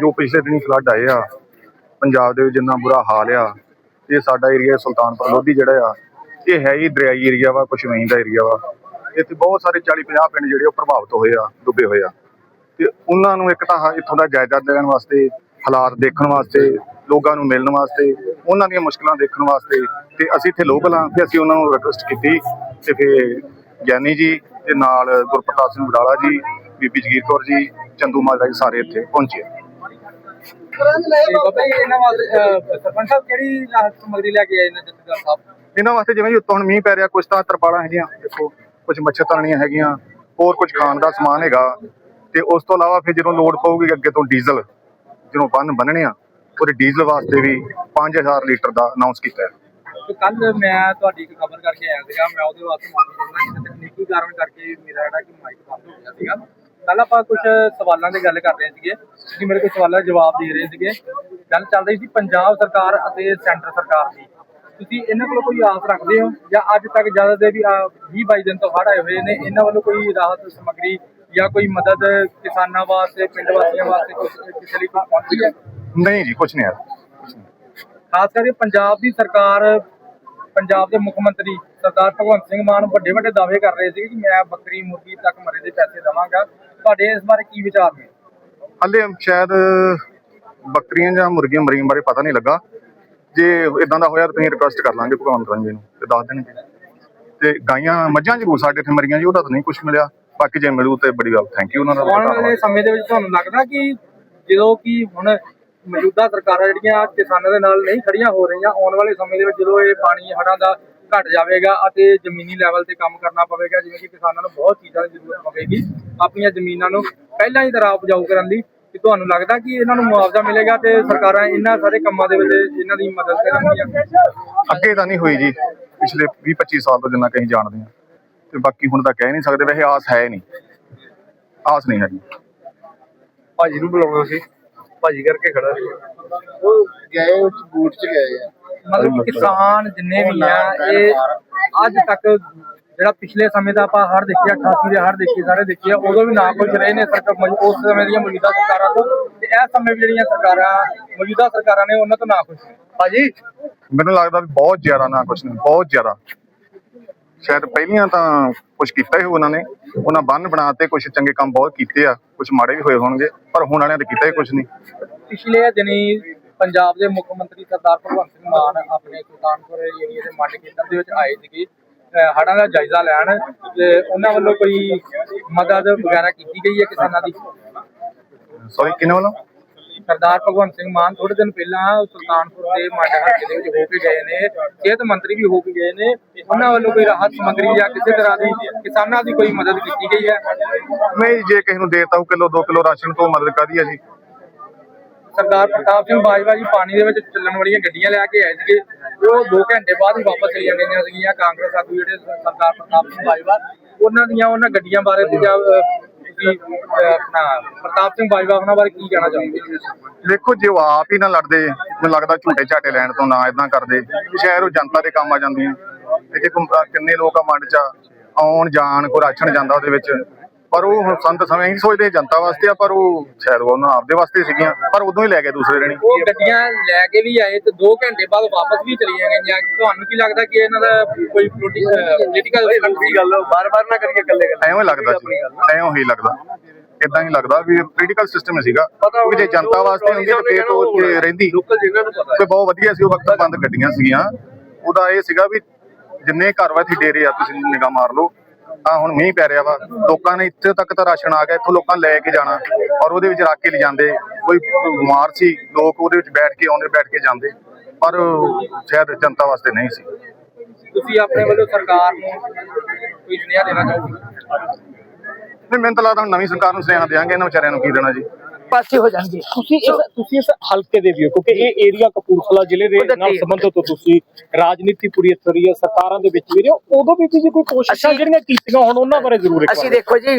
ਜੋ ਪਿਛਲੇ ਦਿਨੀ ਫਲੱਡ ਆਏ ਆ। ਪੰਜਾਬ ਦੇ ਵਿੱਚ ਜਿੰਨਾ ਬੁਰਾ ਹਾਲ ਆ, ਇਹ ਸਾਡਾ ਏਰੀਆ ਸੁਲਤਾਨਪੁਰ ਲੋਧੀ ਜਿਹੜਾ ਆ, ਇਹ ਹੈ ਹੀ ਦਰਿਆਈ ਏਰੀਆ ਵਾ, ਕੁਛ ਦਾ ਏਰੀਆ ਵਾ। ਇੱਥੇ ਬਹੁਤ ਸਾਰੇ 40 50 ਪਿੰਡ ਜਿਹੜੇ ਉਹ ਪ੍ਰਭਾਵਿਤ ਹੋਏ ਆ, ਡੁੱਬੇ ਹੋਏ ਆ। ਤੇ ਉਹਨਾਂ ਨੂੰ ਇੱਕ ਤਾਂ ਇੱਥੋਂ ਦਾ ਜਾਇਜ਼ਾ ਲੈਣ ਵਾਸਤੇ, ਹਾਲਾਤ ਦੇਖਣ ਵਾਸਤੇ, ਲੋਕਾਂ ਨੂੰ ਮਿਲਣ ਵਾਸਤੇ, ਉਹਨਾਂ ਦੀਆਂ ਮੁਸ਼ਕਲਾਂ ਦੇਖਣ ਵਾਸਤੇ ਤੇ ਅਸੀਂ ਇੱਥੇ ਲੋਕਲ ਹਾਂ ਤੇ ਅਸੀਂ ਉਹਨਾਂ ਨੂੰ ਰਿਕਵੈਸਟ ਕੀਤੀ ਤੇ ਫਿਰ ਗਿਆਨੀ ਜੀ ਤੇ ਨਾਲ ਗੁਰਪ੍ਰਤਾਪ ਸਿੰਘ ਵਡਾਲਾ ਜੀ, ਬੀਬੀ ਜਗੀਰ ਕੌਰ ਜੀ ਚੰਦੂ ਮਾਜਰਾ ਜੀ ਸਾਰੇ ਇੱਥੇ ਪਹੁੰਚੇ। ਬਾਬਾ ਜੀ ਇਹਨਾਂ ਵਾਸਤੇ ਸਰਪੰਚ ਸਾਹਿਬ ਕਿਹੜੀ ਰਾਹਤ ਸਮੱਗਰੀ ਲੈ ਕੇ ਆਏ ਨੇ ਜਥੇਦਾਰ ਸਾਹਿਬ? ਇਹਨਾਂ ਵਾਸਤੇ ਜਿਵੇਂ ਜੀ ਉੱਤੋਂ ਹੁਣ ਮੀਂਹ ਪੈ ਰਿਹਾ ਕੁਝ ਤਾਂ ਤਰਪਾਲਾਂ ਹੈਗੀਆਂ ਦੇਖੋ ਕੁਝ ਮੱਛਰਦਾਨੀਆਂ ਹੈਗੀਆਂ ਹੋਰ ਕੁਝ ਖਾਣ ਦਾ ਸਮਾਨ ਹੈਗਾ। ਤੇ ਉਸ ਤੋਂ ਇਲਾਵਾ ਫਿਰ ਜਦੋਂ ਲੋਡ ਪਊਗੀ ਅੱਗੇ ਤੋਂ ਡੀਜ਼ਲ ਜਦੋਂ ਬੰਨ ਬੰਨਣੇ ਆ ਉਹਦੇ ਡੀਜ਼ਲ ਵਾਸਤੇ ਵੀ 5000 ਲੀਟਰ ਦਾ ਅਨਾਉਂਸ ਕੀਤਾ ਹੈ। ਤੇ ਕੱਲ ਮੈਂ ਤੁਹਾਡੀ ਇੱਕ ਖਬਰ ਕਰਕੇ ਆਇਆ ਸੀਗਾ ਮੈਂ ਉਹਦੇ ਵਾਸਤੇ ਮਾਫੀ ਚਾਹੁੰਦਾ ਕਿ ਤਕਨੀਕੀ ਕਾਰਨ ਕਰਕੇ ਮੇਰਾ ਜਿਹੜਾ ਕਿ ਮਾਈਕ ਬੰਦ ਹੋ ਗਿਆ ਸੀਗਾ। ਕੱਲ ਆਪਾਂ ਕੁਝ ਸਵਾਲਾਂ ਦੀ ਗੱਲ ਕਰ ਰਹੇ ਸੀਗੇ ਕਿ ਮੇਰੇ ਕੋਲ ਸਵਾਲਾਂ ਦੇ ਜਵਾਬ ਦੇ ਰਹੇ ਸੀਗੇ। ਗੱਲ ਚੱਲ ਰਹੀ ਸੀ ਪੰਜਾਬ ਸਰਕਾਰ ਅਤੇ ਸੈਂਟਰ ਸਰਕਾਰ ਦੀ। ਤੁਸੀਂ ਇਹਨਾਂ ਕੋਲੋਂ ਕੋਈ ਆਸ ਰੱਖਦੇ ਹੋ? ਜਾਂ ਅੱਜ ਤੱਕ ਜ਼ਿਆਦਾ ਦੇ ਵੀ 20 22 ਦਿਨ ਤੋਂ ਆਏ ਹੋਏ ਨੇ ਇਹਨਾਂ ਵੱਲੋਂ ਕੋਈ ਰਾਹਤ ਸਮੱਗਰੀ ਜਾਂ ਕੋਈ ਮਦਦ ਕਿਸਾਨਾਂ ਵਾਸਤੇ ਪਿੰਡ ਵਾਸੀਆਂ ਵਾਸਤੇ ਕੁਛ ਕਿਸੇ ਲਈ ਕੋਈ ਪਹੁੰਚੀ ਹੈ? ਨਹੀਂ ਜੀ ਕੁਝ ਨਹੀਂ ਆ ਖਾਸ ਕਰਕੇ ਪੰਜਾਬ ਦੀ ਸਰਕਾਰ ਪੰਜਾਬ ਦੇ ਮੁੱਖ ਮੰਤਰੀ ਸਰਦਾਰ ਭਗਵੰਤ ਸਿੰਘ ਮਾਨ ਵੱਡੇ ਵੱਡੇ ਦਾਅਵੇ ਕਰ ਰਹੇ ਸੀ ਕਿ ਮੈਂ ਬੱਕਰੀ ਮੁਰਗੀ ਤੱਕ ਮਰੇ ਦੇ ਪੈਸੇ ਦੇਵਾਂਗਾ। ਤੁਹਾਡੇ ਇਸ ਬਾਰੇ ਕੀ ਵਿਚਾਰ ਨੇ? ਹਲੇ ਸ਼ਾਇਦ ਬੱਕਰੀਆਂ ਜਾਂ ਮੁਰਗੀਆਂ ਮਰੀਆਂ ਬਾਰੇ ਪਤਾ ਨਹੀਂ ਲੱਗਾ। ਜੇ ਇਦਾਂ ਦਾ ਹੋਇਆ ਤਾਂ ਤੁਸੀਂ ਰਿਕੁਐਸਟ ਕਰ ਲਾਂਗੇ ਮਾਨ ਜੀ ਨੂੰ ਤੇ ਦੱਸ ਦੇਣਗੇ। ਤੇ ਗਾਈਆਂ ਮੱਝਾਂ ਜ਼ਰੂਰ ਸਾਡੇ ਇੱਥੇ ਮਰੀਆਂ ਜੀ ਉਹਦਾ ਤਾਂ ਨਹੀਂ ਕੁਝ ਮਿਲਿਆ। ਬਾਕੀ ਜੇ ਮਿਲੂ ਤੇ ਬੜੀ ਗੱਲ ਥੈਂਕ ਯੂ ਉਹਨਾਂ ਦਾ। ਆਉਣ ਵਾਲੇ। ਸਮੇਂ ਦੇ ਵਿੱਚ ਤੁਹਾਨੂੰ ਲੱਗਦਾ ਕਿ ਜਦੋਂ ਕਿ ਹੁਣ ਮੌਜੂਦਾ ਸਰਕਾਰਾਂ ਜਿਹੜੀਆਂ ਕਿਸਾਨਾਂ ਦੇ ਨਾਲ ਨਹੀਂ ਖੜੀਆਂ ਹੋ ਰਹੀਆਂ ਆਉਣ ਵਾਲੇ ਸਮੇਂ ਦੇ ਵਿੱਚ ਜਦੋਂ ਇਹ ਪਾਣੀ ਹੜ੍ਹਾਂ ਦਾ ਘਟ ਜਾਵੇਗਾ ਅਤੇ ਜ਼ਮੀਨੀ ਲੈਵਲ ਤੇ ਕੰਮ ਕਰਨਾ ਪਵੇਗਾ ਜਿਵੇਂ ਕਿ ਕਿਸਾਨਾਂ ਨੂੰ ਬਹੁਤ ਚੀਜ਼ਾਂ ਦੀ ਜ਼ਰੂਰਤ ਪਵੇਗੀ ਆਪਣੀਆਂ ਜ਼ਮੀਨਾਂ ਨੂੰ ਪਹਿਲਾਂ ਹੀ ਤਰ੍ਹਾਂ ਉਪਜਾਊ ਕਰਨ ਲਈ ਕਿ ਤੁਹਾਨੂੰ ਲੱਗਦਾ ਕਿ ਇਹਨਾਂ ਨੂੰ ਮੁਆਵਜ਼ਾ ਮਿਲੇਗਾ ਤੇ ਸਰਕਾਰਾਂ ਇਹਨਾਂ ਸਾਰੇ ਕੰਮਾਂ ਦੇ ਵਿੱਚ ਇਹਨਾਂ ਦੀ ਮਦਦ ਕਰਨਗੀਆਂ? ਅੱਗੇ ਤਾਂ ਨਹੀਂ ਹੋਈ ਜੀ ਪਿਛਲੇ 20 25 ਸਾਲ ਤੋਂ ਜਿੰਨਾ ਕਹੀਂ ਜਾਣਦੇ ਆ ਤੇ ਬਾਕੀ ਹੁਣ ਤਾਂ ਕਹਿ ਨਹੀਂ ਸਕਦੇ ਵੈਸੇ ਆਸ ਹੈ ਨਹੀਂ। ਆਸ ਨਹੀਂ ਹੈਗੀ। ਭਾਜੀ ਨੂੰ ਬੁਲਾਉਣਾ ਸੀ। ਭਾਜੀ ਕਰਕੇ ਖੜਾ ਸੀ। ਉਹ ਗਏ ਉਸ ਬੂਟ ਚ ਗਏ ਆ। ਮਤਲਬ ਕਿਸਾਨ ਜਿੰਨੇ ਵੀ ਆ ਇਹ ਅੱਜ ਤੱਕ ਜਿਹੜਾ ਪਿਛਲੇ ਸਮੇਂ ਦਾ ਆਪਾਂ ਹੜ ਦੇਖਿਆ 88 ਦੇ ਹੜ ਦੇਖੇ ਸਾਰੇ ਦੇਖੇ ਆ, ਉਦੋਂ ਵੀ ਨਾ ਕੁਝ ਰਹੇ ਨੇ ਸਰਕਾਰ ਉਸ ਸਮੇਂ ਦੀਆਂ ਮੌਜੂਦਾ ਸਰਕਾਰਾਂ ਤੋਂ। ਤੇ ਇਸ ਸਮੇਂ ਵੀ ਜਿਹੜੀਆਂ ਸਰਕਾਰਾਂ ਮੌਜੂਦਾ ਸਰਕਾਰਾਂ ਨੇ ਉਹਨਾਂ ਤੋਂ ਨਾ ਨੇ ਭਾਜੀ? ਮੈਨੂੰ ਲੱਗਦਾ ਵੀ ਬਹੁਤ ਜ਼ਿਆਦਾ ਨਾ ਕੁਛ ਨਹੀਂ ਬਹੁਤ ਜ਼ਿਆਦਾ। ਸ਼ਾਇਦ ਪਹਿਲੀਆਂ ਤਾਂ ਕੁਝ ਕੀਤਾ ਹੀ ਉਹਨਾਂ ਨੇ। ਉਹਨਾਂ ਬੰਨ ਬਣਾਤੇ ਕੁਝ ਚੰਗੇ ਕੰਮ ਬਹੁਤ ਕੀਤੇ ਆ ਕੁਝ ਮਾੜੇ ਵੀ ਹੋਏ ਹੋਣਗੇ ਪਰ ਹੁਣ ਵਾਲਿਆਂ ਨੇ ਕੀਤਾ ਹੀ ਕੁਝ ਨਹੀਂ। ਪਿਛਲੇ ਦਿਨੀ ਪੰਜਾਬ ਦੇ ਮੁੱਖ ਮੰਤਰੀ ਸਰਦਾਰ ਭਗਵੰਤ ਸਿੰਘ ਮਾਨ ਆਪਣੇ ਸੁਲਤਾਨਪੁਰ ਏਰੀਏ ਦੇ ਮੰਡ ਖੇਤਰ ਦੇ ਵਿੱਚ ਆਏ ਸੀਗੇ। ਹੜ੍ਹਾਂ ਦਾ ਜਾਇਜ਼ਾ ਲੈਣ ਤੇ ਉਹਨਾਂ ਵੱਲੋਂ ਕੋਈ ਮਦਦ ਵਗੈਰਾ ਕੀਤੀ ਗਈ ਹੈ ਕਿਸਾਨਾਂ ਦੀ? ਸੌਰੀ ਕਿਹਨੇ ਵੱਲੋਂ? ਸਰਦਾਰ ਭਗਵੰਤ ਸਿੰਘ ਮਾਨ ਥੋੜੇ ਦਿਨ ਪਹਿਲਾਂ ਸੁਲਤਾਨਪੁਰ ਦੇ ਮੰਡ ਹਲਕੇ ਦੇ ਵਿੱਚ ਹੋ ਕੇ ਗਏ ਨੇ ਸਿਹਤ ਮੰਤਰੀ ਵੀ ਹੋ ਕੇ ਗਏ ਨੇ। ਉਹਨਾਂ ਵੱਲੋਂ ਕੋਈ ਰਾਹਤ ਸਮੱਗਰੀ ਜਾਂ ਕਿਸੇ ਤਰ੍ਹਾਂ ਦੀ ਕਿਸਾਨਾਂ ਦੀ ਕੋਈ ਮਦਦ ਕੀਤੀ ਗਈ ਹੈ? ਨਹੀਂ ਜੇ ਕਿਸੇ ਨੂੰ ਦੇਤਾ ਉਹ ਕਿਲੋ 2 ਕਿਲੋ ਰਾਸ਼ਨ ਤੋਂ ਮਦਦ ਕਾਦੀ ਆ ਜੀ? ਸਰਦਾਰ ਪ੍ਰਤਾਪ ਸਿੰਘ ਬਾਜਵਾ ਜੀ ਪਾਣੀ ਦੇ ਵਿੱਚ ਚੱਲਣ ਵਾਲੀਆਂ ਗੱਡੀਆਂ ਲੈ ਕੇ ਆਏ ਸੀਗੇ। ਉਹ 2 ਘੰਟੇ ਬਾਅਦ ਹੀ ਵਾਪਸ ਚਲੀਆਂ ਗਈਆਂ ਸੀਗੀਆਂ। ਕਾਂਗਰਸ ਆਗੂ ਜਿਹੜੇ ਸਰਦਾਰ ਪ੍ਰਤਾਪ ਸਿੰਘ ਬਾਜਵਾ, ਉਹਨਾਂ ਦੀਆਂ ਉਹਨਾਂ ਗੱਡੀਆਂ ਬਾਰੇ ਤੇ ਆਪਣਾ ਪ੍ਰਤਾਪ ਸਿੰਘ ਬਾਜਵਾ ਉਹਨਾਂ ਬਾਰੇ ਕੀ ਕਹਿਣਾ ਚਾਹੁੰਦੇ ਦੇਖੋ, ਜੇ ਉਹ ਆਪ ਹੀ ਨਾ ਲੜਦੇ, ਮੈਨੂੰ ਲੱਗਦਾ ਝੂਟੇ ਝਾਟੇ ਲੈਣ ਤੋਂ ਨਾ ਇਦਾਂ ਕਰਦੇ। ਸ਼ਹਿਰ ਉਹ ਜਨਤਾ ਦੇ ਕੰਮ ਆ ਜਾਂਦੀਆਂ। ਇਹ ਕਿੰਨੇ ਲੋਕ ਆ ਮੰਡ ਚ, ਆਉਣ, ਜਾਣ, ਕੋਈ ਰਾਸ਼ਨ ਜਾਂਦਾ ਉਹਦੇ ਵਿੱਚ। ਪਰ ਉਹ ਹੁਣ ਸੰਤ ਸਮੇਂ ਹੀ ਸੋਚਦੇ ਜਨਤਾ ਵਾਸਤੇ ਆ ਪਰ ਉਹ ਸ਼ਾਇਦ ਉਹਨਾਂ ਆਪਦੇ ਵਾਸਤੇ ਸੀਗੀਆਂ ਪਰ ਉਦੋਂ ਹੀ ਲੈ ਗਏ ਦੂਸਰੇ ਹੀ। ਉਹ ਗੱਡੀਆਂ ਲੈ ਕੇ ਵੀ ਆਏ ਤੇ 2 ਘੰਟੇ ਬਾਅਦ ਵਾਪਸ ਵੀ ਚਲੀਆਂ ਗਈਆਂ। ਤੁਹਾਨੂੰ ਕੀ ਲੱਗਦਾ ਕਿ ਇਹਨਾਂ ਦਾ ਕੋਈ ਪੋਲੀਟੀਕਲ ਗੱਲ ਬਾਰ-ਬਾਰ ਨਾ ਕਰੀਏ ਇਕੱਲੇ ਐਵੇਂ ਹੀ ਲੱਗਦਾ ਸੀ ਐਵੇਂ ਹੀ ਲੱਗਦਾ। ਇਦਾਂ ਹੀ ਲੱਗਦਾ ਵੀ ਪੋਲੀਟੀਕਲ ਸਿਸਟਮ ਸੀਗਾ। ਕਿਉਂਕਿ ਜੇ ਜਨਤਾ ਵਾਸਤੇ ਹੁੰਦੀ ਤਾਂ ਫੇਰ ਉਹ ਉੱਥੇ ਰਹਿੰਦੀ। ਲੋਕਲ ਜਿਨ੍ਹਾਂ ਨੂੰ ਪਤਾ ਤੇ ਬਹੁਤ ਵਧੀਆ ਸੀ ਉਹ ਵਕਤ ਬੰਦ ਗੱਡੀਆਂ ਸੀਗੀਆਂ। ਉਹਦਾ ਇਹ ਸੀਗਾ ਵੀ ਜਿੰਨੇ ਘਰ ਵਾ ਇੱਥੇ ਡੇਰੇ ਆ ਤੁਸੀਂ ਨਿਗਾਹ ਮਾਰ ਲਓ। ਆ ਹੁਣ ਮੀਂਹ ਪੈ ਰਿਹਾ ਵਾ। ਲੋਕਾਂ ਨੇ ਇੱਥੇ ਤੱਕ ਤਾਂ ਰਾਸ਼ਨ ਆ ਗਿਆ ਇੱਥੋਂ ਲੋਕਾਂ ਲੈ ਕੇ ਜਾਣਾ ਔਰ ਉਹਦੇ ਵਿੱਚ ਰੱਖ ਕੇ ਲਿਜਾਂਦੇ ਕੋਈ ਬਿਮਾਰ ਸੀ ਲੋਕ ਉਹਦੇ ਵਿੱਚ ਬੈਠ ਕੇ ਆਉਂਦੇ ਬੈਠ ਕੇ ਜਾਂਦੇ। ਪਰ ਸ਼ਾਇਦ ਜਨਤਾ ਵਾਸਤੇ ਨਹੀਂ ਸੀ। ਤੁਸੀਂ ਆਪਣੇ ਵੱਲੋਂ ਸਰਕਾਰ ਨੂੰ ਕੋਈ ਸੁਨੇਹਾ ਦੇਣਾ ਚਾਹੋਗੇ? ਨਹੀਂ ਮੈਨੂੰ ਤਾਂ ਲੱਗਦਾ ਹੁਣ ਨਵੀਂ ਸਰਕਾਰ ਨੂੰ ਸੁਨੇਹਾ ਦੇਾਂਗੇ ਇਹਨਾਂ ਵਿਚਾਰਿਆਂ ਨੂੰ ਕੀ ਦੇਣਾ ਜੀ। ਪਾਸੇ ਹੋ ਜਾਣਗੇ। ਤੁਸੀਂ ਇਸ ਤੁਸੀਂ ਇਸ ਹਲਕੇ ਦੇ ਵੀ ਹੋ ਕਿਉਂਕਿ ਇਹ ਏਰੀਆ ਕਪੂਰਥਲਾ ਜ਼ਿਲ੍ਹੇ ਦੇ ਨਾਲ? ਸੰਬੰਧਿਤ ਹੋ ਤੁਸੀਂ ਰਾਜਨੀਤੀ ਪੂਰੀ ਇੱਥੇ ਰਹੀ ਹੈ ਸਰਕਾਰਾਂ ਦੇ ਵਿੱਚ ਵੀ ਰਹੇ ਹੋ। ਉਦੋਂ ਵੀ ਤੁਸੀਂ ਕੋਈ ਕੋਸ਼ਿਸ਼ਾਂ ਜਿਹੜੀਆਂ ਕੀਤੀਆਂ ਹੁਣ ਉਹਨਾਂ ਬਾਰੇ ਜ਼ਰੂਰ ਇੱਕ ਅਸੀਂ ਦੇਖੋ ਜੀ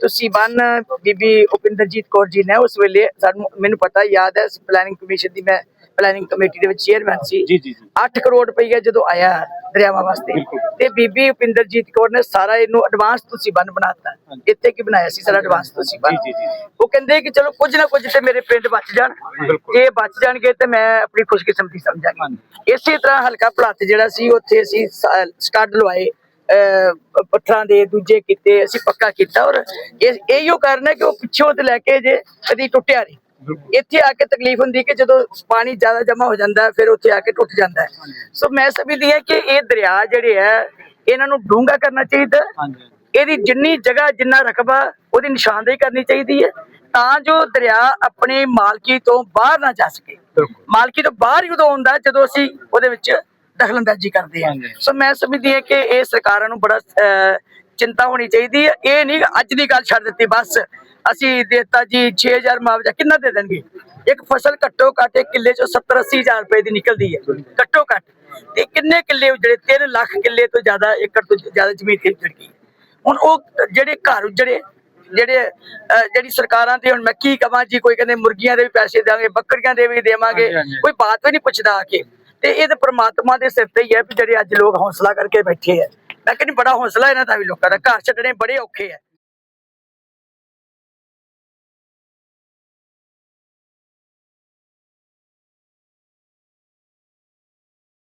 ਤੁਸੀਂ ਬੰਨ ਬੀਬੀ ਉਪਿੰਦਰਜੀਤ ਕੌਰ ਜੀ ਨੇ ਉਸ ਵੇਲੇ ਸਾਨੂੰ ਮੈਨੂੰ ਪਤਾ ਯਾਦ ਹੈ ਪਲੈਨਿੰਗ ਕਮਿਸ਼ਨ ਦੀ ਮੈਂ ਪਲੈਨਿੰਗ ਕਮੇਟੀ ਦੇ ਵਿੱਚ ਚੇਅਰਮੈਨ ਸੀ। ਜੀ ਜੀ ਜੀ। 8 ਕਰੋੜ ਰੁਪਈਆ ਜਦੋਂ ਆਇਆ ਦਰਿਆਵਾਂ ਵਾਸਤੇ। ਤੇ ਬੀਬੀ ਉਪਿੰਦਰਜੀਤ ਕੌਰ ਨੇ ਸਾਰਾ ਇਹਨੂੰ ਐਡਵਾਂਸ ਤੁਸੀਂ ਬੰਨ ਬਣਾਤਾ। ਇੱਥੇ ਕੀ ਬਣਾਇਆ ਸੀ ਸਾਰਾ ਐਡਵਾਂਸ ਤੁਸੀਂ ਬੰਨ। ਜੀ, ਜੀ, ਜੀ। ਉਹ ਕਹਿੰਦੇ ਕਿ ਚਲੋ ਕੁਝ ਨਾ ਕੁਝ ਤੇ ਮੇਰੇ ਪਿੰਡ ਬਚ ਜਾਣ। ਜੇ ਬਚ ਜਾਣਗੇ ਤੇ ਮੈਂ ਆਪਣੀ ਖੁਸ਼ਕਿਸਮਤੀ ਸਮਝਾਂਗੀ। ਇਸੇ ਤਰ੍ਹਾਂ ਹਲਕਾ ਭਲਾਤ ਜਿਹੜਾ ਸੀ ਉੱਥੇ ਅਸੀਂ ਸਟੱਡ ਲਵਾਏ। ਪੱਥਰਾਂ ਦੇ ਦੂਜੇ ਕੀਤੇ ਅਸੀਂ ਪੱਕਾ ਕੀਤਾ। ਔਰ ਇਹ ਇਹੀਓ ਕਾਰਨ ਹੈ ਕਿ ਉਹ ਪਿੱਛੋਂ ਤੇ ਲੈ ਕੇ ਜੇ ਕਦੀ ਟੁੱਟਿਆ ਨਹੀਂ। ਇੱਥੇ ਆ ਕੇ ਤਕਲੀਫ ਹੁੰਦੀ ਕਿ ਜਦੋਂ ਪਾਣੀ ਜ਼ਿਆਦਾ ਜਮਾ ਹੋ ਜਾਂਦਾ ਹੈ ਫਿਰ ਉੱਥੇ ਆ ਕੇ ਟੁੱਟ ਜਾਂਦਾ। ਹੈ ਸੋ ਮੈਂ ਸਮਝਦੀ ਹਾਂ ਕਿ ਇਹ ਦਰਿਆ ਜਿਹੜੇ ਹੈ ਇਹਨਾਂ ਨੂੰ ਡੂੰਘਾ ਕਰਨਾ ਚਾਹੀਦਾ। ਇਹਦੀ ਜਿੰਨੀ ਜਗ੍ਹਾ ਜਿੰਨਾ ਰਕਬਾ ਉਹਦੀ ਨਿਸ਼ਾਨਦੇਹੀ ਕਰਨੀ ਚਾਹੀਦੀ ਹੈ ਤਾਂ ਜੋ ਦਰਿਆ ਆਪਣੀ ਮਾਲਕੀ ਤੋਂ ਬਾਹਰ ਨਾ ਜਾ ਸਕੇ। ਮਾਲਕੀ ਤੋਂ ਬਾਹਰ ਹੀ ਉਦੋਂ ਹੁੰਦਾ ਜਦੋਂ ਅਸੀਂ ਉਹਦੇ ਵਿੱਚ ਦਖਲਅੰਦਾਜ਼ੀ ਕਰਦੇ ਹਾਂ। ਸੋ ਮੈਂ ਸਮਝਦੀ ਹਾਂ ਕਿ ਇਹ ਸਰਕਾਰਾਂ ਨੂੰ ਬੜਾ ਚਿੰਤਾ ਹੋਣੀ ਚਾਹੀਦੀ ਹੈ। ਇਹ ਨਹੀਂ ਅੱਜ ਦੀ ਗੱਲ ਛੱਡ ਦਿੱਤੀ ਬਸ। ਅਸੀਂ ਦੇਤਾ ਜੀ 6000 ਮੁਆਵਜ਼ਾ। ਕਿੰਨਾ ਦੇ ਦੇਣਗੇ? ਇੱਕ ਫਸਲ ਘੱਟੋ ਘੱਟ ਕਿੱਲੇ ਚੋਂ 70 80 ਹਜ਼ਾਰ ਰੁਪਏ ਦੀ ਨਿਕਲਦੀ ਹੈ। ਘੱਟੋ ਘੱਟ। ਤੇ ਕਿੰਨੇ ਕਿੱਲੇ ਉਜੜੇ 3 ਲੱਖ ਕਿੱਲੇ ਤੋਂ ਜ਼ਿਆਦਾ ਏਕੜ ਤੋਂ ਜ਼ਿਆਦਾ ਜ਼ਮੀਨ ਤੇ ਗਈ ਹੁਣ ਉਹ ਜਿਹੜੇ ਘਰ ਉਜੜੇ ਜਿਹੜੇ ਜਿਹੜੀ ਸਰਕਾਰਾਂ ਤੇ ਹੁਣ ਮੈਂ ਕੀ ਕਵਾਂ ਜੀ ਕੋਈ ਕਹਿੰਦੇ ਮੁਰਗੀਆਂ ਦੇ ਵੀ ਪੈਸੇ ਦੇਵਾਂਗੇ ਬੱਕਰੀਆਂ ਦੇ ਵੀ ਦੇਵਾਂਗੇ। ਕੋਈ ਬਾਤ ਵੀ ਨਹੀਂ ਪੁੱਛਦਾ ਆ ਕੇ। ਤੇ ਇਹ ਤਾਂ ਪ੍ਰਮਾਤਮਾ ਦੇ ਸਿਰ ਤੇ ਹੀ ਹੈ ਵੀ ਜਿਹੜੇ ਅੱਜ ਲੋਕ ਹੌਸਲਾ ਕਰਕੇ ਬੈਠੇ ਆ। ਮੈਂ ਕਹਿੰਦੀ ਬੜਾ ਹੌਸਲਾ ਇਹਨਾਂ ਦਾ ਵੀ ਲੋਕਾਂ ਦਾ। ਘਰ ਛੱਡਣੇ ਬੜੇ ਔਖੇ ਆ।